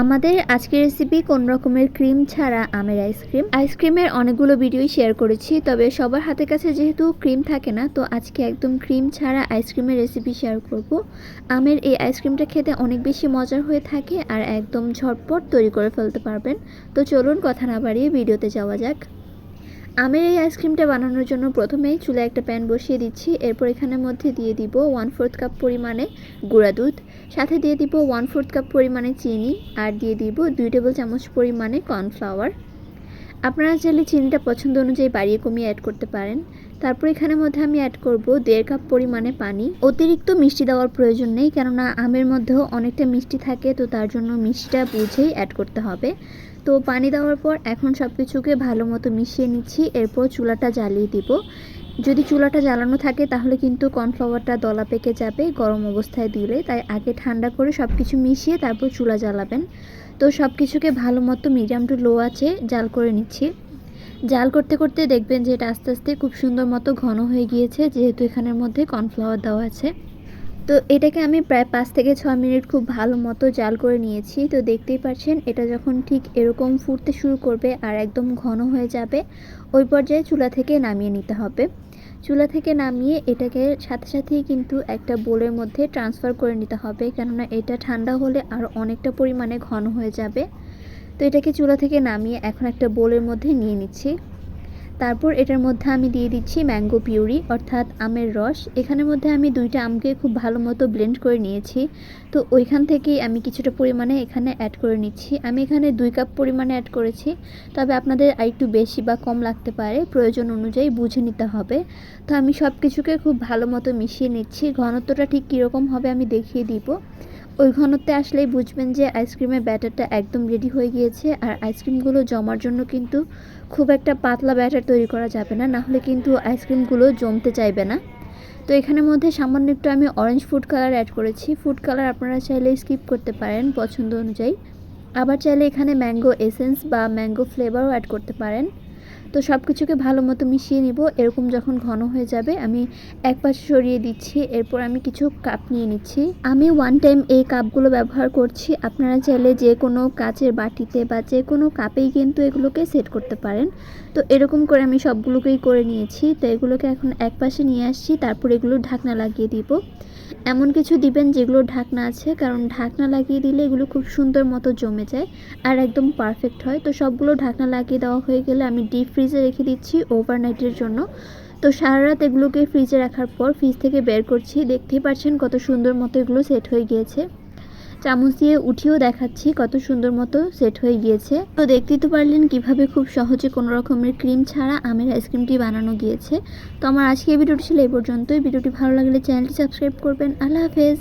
আমাদের আজকের রেসিপি কোন রকমের ক্রিম ছাড়া আমের আইসক্রিম আইসক্রিমের অনেকগুলো ভিডিওই শেয়ার করেছি, তবে সবার হাতে কাছে যেহেতু ক্রিম থাকে না, তো আজকে একদম ক্রিম ছাড়া আইসক্রিমের রেসিপি শেয়ার করব। আমের এই আইসক্রিমটা খেতে অনেক বেশি মজার হয়ে থাকে আর একদম ঝটপট তৈরি করে ফেলতে পারবেন। তো চলুন কথা না বাড়িয়ে ভিডিওতে যাওয়া যাক। আমের এই আইসক্রিমটা বানানোর জন্য প্রথমেই চুলে একটা প্যান বসিয়ে দিচ্ছি। এরপর এখানের মধ্যে দিয়ে দিব ওয়ান ফোর্থ কাপ পরিমাণে গুঁড়া দুধ। সাথে দিয়ে দিব ওয়ান ফোর্থ কাপ পরিমাণে চিনি আর দিয়ে দিব দুই টেবিল চামচ পরিমাণে কর্নফ্লাওয়ার। আপনারা চাইলে চিনিটা পছন্দ অনুযায়ী বাড়িয়ে কমিয়ে অ্যাড করতে পারেন। তারপর এখানের মধ্যে আমি অ্যাড করব দেড় কাপ পরিমাণে পানি। অতিরিক্ত মিষ্টি দেওয়ার প্রয়োজন নেই, কেননা আমের মধ্যেও অনেকটা মিষ্টি থাকে, তো তার জন্য মিষ্টিটা বুঝেই অ্যাড করতে হবে। তো পানি দেওয়ার পর এখন সব কিছুকে ভালো মতো মিশিয়ে নিচ্ছি, এরপর চুলাটা জ্বালিয়ে দিব। যদি চুলাটা জ্বালানো থাকে তাহলে কিন্তু কর্নফ্লাওয়ারটা দলা পেকে যাবে গরম অবস্থায় দিলে, তাই আগে ঠান্ডা করে সব কিছু মিশিয়ে তারপর চুলা জ্বালাবেন। তো সব কিছুকে ভালো মতো মিডিয়াম টু লো আছে জাল করে নিচ্ছি। জাল করতে করতে দেখবেন যে এটা আস্তে আস্তে খুব সুন্দর মতো ঘন হয়ে গিয়েছে, যেহেতু এখানের মধ্যে কর্নফ্লাওয়ার দেওয়া আছে। তো এটাকে আমি প্রায় পাঁচ থেকে ছয় মিনিট খুব ভালো মতো জাল করে নিয়েছি। তো দেখতেই পাচ্ছেন, এটা যখন ঠিক এরকম ফুটতে শুরু করবে আর একদম ঘন হয়ে যাবে, ওই পর্যায়ে চুলা থেকে নামিয়ে নিতে হবে। চুলা থেকে নামিয়ে এটাকে সাথে সাথেই কিন্তু একটা বোলের মধ্যে ট্রান্সফার করে নিতে হবে, কেননা এটা ঠান্ডা হলে আর অনেকটা পরিমাণে ঘন হয়ে যাবে। তো এটাকে চুলা থেকে নামিয়ে এখন একটা বোলের মধ্যে নিয়ে নিচ্ছি। তারপর এটার মধ্যে আমি দিয়ে দিচ্ছি ম্যাঙ্গো পিউরি, অর্থাৎ আমের রস। এখানের মধ্যে আমি দুইটা আমকে খুব ভালো মতো ব্লেন্ড করে নিয়েছি। তো ওইখান থেকেই আমি কিছুটা পরিমাণে এখানে অ্যাড করে নিচ্ছি। আমি এখানে দুই কাপ পরিমাণে অ্যাড করেছি। তবে আপনাদের আরেকটু বেশি বা কম লাগতে পারে, প্রয়োজন অনুযায়ী বুঝে নিতে হবে। তো আমি সব কিছুকে খুব ভালো মতো মিশিয়ে নিচ্ছি। ঘনত্বটা ঠিক কীরকম হবে আমি দেখিয়ে দিব। ওই ঘনত্বে আসলেই বুঝবেন যে আইসক্রিমের ব্যাটারটা একদম রেডি হয়ে গিয়েছে। আর আইসক্রিমগুলো জমার জন্য কিন্তু খুব একটা পাতলা ব্যাটার তৈরি করা যাবে না, নাহলে কিন্তু আইসক্রিমগুলো জমতে চাইবে না। তো এখানের মধ্যে সামান্য একটু আমি অরেঞ্জ ফুড কালার অ্যাড করেছি। ফুড কালার আপনারা চাইলে স্কিপ করতে পারেন পছন্দ অনুযায়ী। আবার চাইলে এখানে ম্যাঙ্গো এসেন্স বা ম্যাঙ্গো ফ্লেভারও অ্যাড করতে পারেন। তো সব কিছুকে ভালো মতো মিশিয়ে নিব। এরকম যখন ঘন হয়ে যাবে, আমি এক পাশে সরিয়ে দিচ্ছি, এরপর আমি কিছু কাপ নিয়ে নিচ্ছি। আমি ওয়ান টাইম এই কাপগুলো ব্যবহার করছি। আপনারা চাইলে যে কোনো কাচের বাটিতে বা যে কোনো কাপেই কিন্তু এগুলোকে সেট করতে পারেন। তো এরকম করে আমি সবগুলোকেই করে নিয়েছি। তো এগুলোকে এখন এক পাশে নিয়ে আসছি, তারপর এগুলো ঢাকনা লাগিয়ে দিব। এমন কিছু দিবেন যেগুলো ঢাকনা আছে, কারণ ঢাকনা লাগিয়ে দিলে এগুলো খুব সুন্দর মতো জমে যায় আর একদম পারফেক্ট হয়। তো সবগুলো ঢাকনা লাগিয়ে দেওয়া হয়ে গেলে আমি ডিপ ফ্রিজে রেখে দিচ্ছি ওভারনাইটের জন্য। তো সারা রাত এগুলোকে ফ্রিজে রাখার পর ফ্রিজ থেকে বের করছি। দেখতেই পাচ্ছেন কত সুন্দর মতো এগুলো সেট হয়ে গিয়েছে। চামচ দিয়ে উঠিয়েও দেখাচ্ছি কত সুন্দর মতো সেট হয়ে গিয়েছে। তো দেখতেই তো পারলেন কীভাবে খুব সহজে কোনো রকমের ক্রিম ছাড়া আমের আইসক্রিমটি বানানো গিয়েছে। তো আমার আজকে ভিডিওটি ছিল এই পর্যন্তই। ভিডিওটি ভালো লাগলে চ্যানেলটি সাবস্ক্রাইব করবেন। আল্লাহ হাফেজ।